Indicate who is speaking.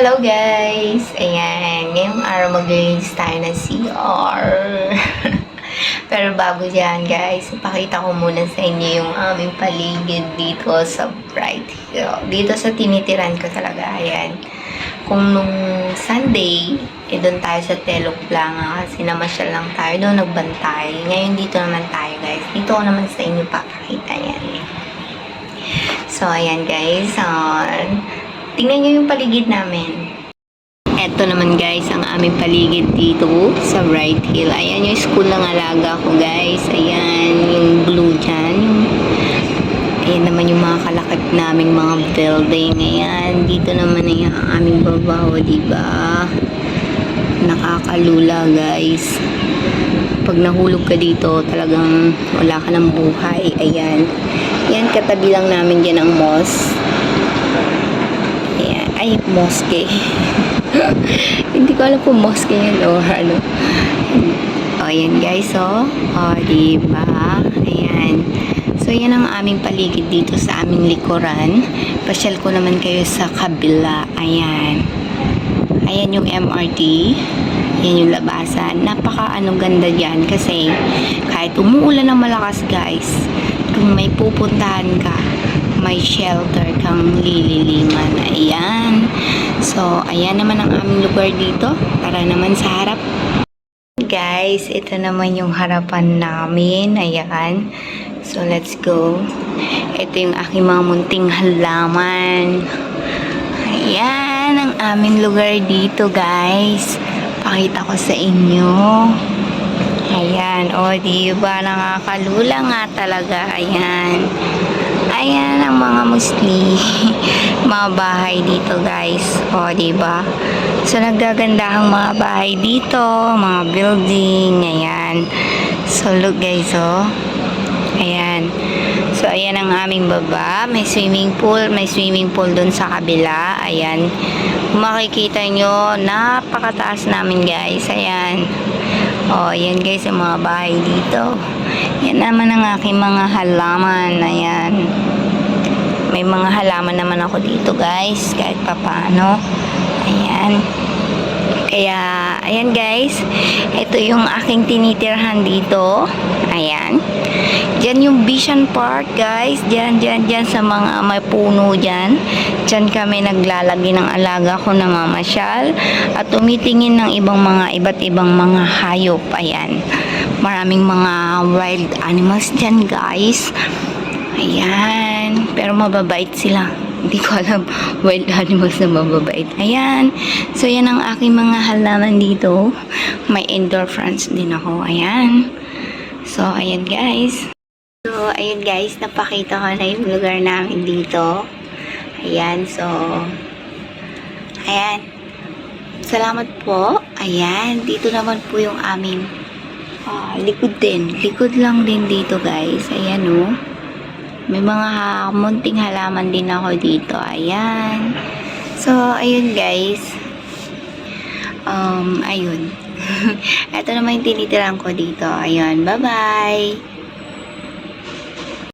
Speaker 1: Hello guys! Ayan, ngayong araw maglilinis tayo ng CR. Pero bago dyan guys, ipakita ko muna sa inyo yung aming paligid dito sa Bright Hill. Dito sa tinitiran ko talaga, ayan. Kung nung Sunday, eh doon tayo sa Telok Blanga kasi namasyal lang tayo, doon nagbantay. Ngayon dito naman tayo guys. Dito ko naman sa inyo papakita yan. So, ayan guys. Uh, tingnan nyo yung paligid namin. Eto naman guys, ang aming paligid dito sa Bright Hill. Ayan yung school ng alaga ko guys. Ayan, yung blue dyan. Yung, ayan naman yung mga kalakip naming mga building. Ayan, dito naman ay ang aming babaw, diba? Nakakalula guys. Pag nahulog ka dito, talagang wala ka ng buhay. Ayan. Yan, katabi lang namin dyan ang mosque. Ayan. Ay, mosque. Hindi ko alam kung mosque yan or ano. O, ayan guys, oh. O, diba? Ayan. So, yan ang aming paligid dito sa aming likuran. Pasyal ko naman kayo sa kabila. Ayan. Ayan yung MRT. Yan yung labasan. Napaka ano ganda dyan kasi kahit umuulan ng malakas guys, kung may pupuntahan ka, may shelter kang lililiman. Ayan. So, ayan naman ang aming lugar dito. Tara naman sa harap. Guys, ito naman yung harapan namin. Ayan. So, let's go. Ito yung aking mga munting halaman. Ayan ang aming lugar dito, guys. Pakita ko sa inyo. Ayan, o, di ba? Nakakalula nga talaga. Ayan. Ayan ang mga musli. mga bahay dito, guys. O, ba? So, naggaganda ang mga bahay dito. Mga building. Ayan. So, look, guys, oh. Ayan. So, ayan ang aming baba. May swimming pool. May swimming pool dun sa kabila. Ayan. Makikita nyo, napakataas namin, guys. Ayan. O, ayan, guys, ang mga bahay dito. Yan naman ang aking mga halaman. Ayan. May mga halaman naman ako dito, guys. Kahit papano. Ayan. Kaya, ayan guys, ito yung aking tinitirhan dito. Ayan. Diyan yung Vision Park, guys. Diyan, diyan, diyan sa mga may puno diyan. Diyan kami naglalagi ng alaga ko na mamasyal at tumitingin ng ibang mga iba't ibang mga hayop. Ayan. Maraming mga wild animals diyan, guys. Ayan. Pero mababait sila. Hindi ko alam wild animals na mababait. Ayan. So, yan ang aking mga halaman dito. May indoor plants din ako. Ayan. So, ayan guys. Ayun guys. Napakita ko na yung lugar namin dito. Ayan. So, ayan. Salamat po. Ayan. Dito naman po yung aming ah, likod din. Likod lang din dito guys. Ayan oh. May mga munting halaman din ako dito. Ayan. So, ayun guys. Um, ayun. Ito naman yung tinitiran ko dito. Ayun. Bye-bye.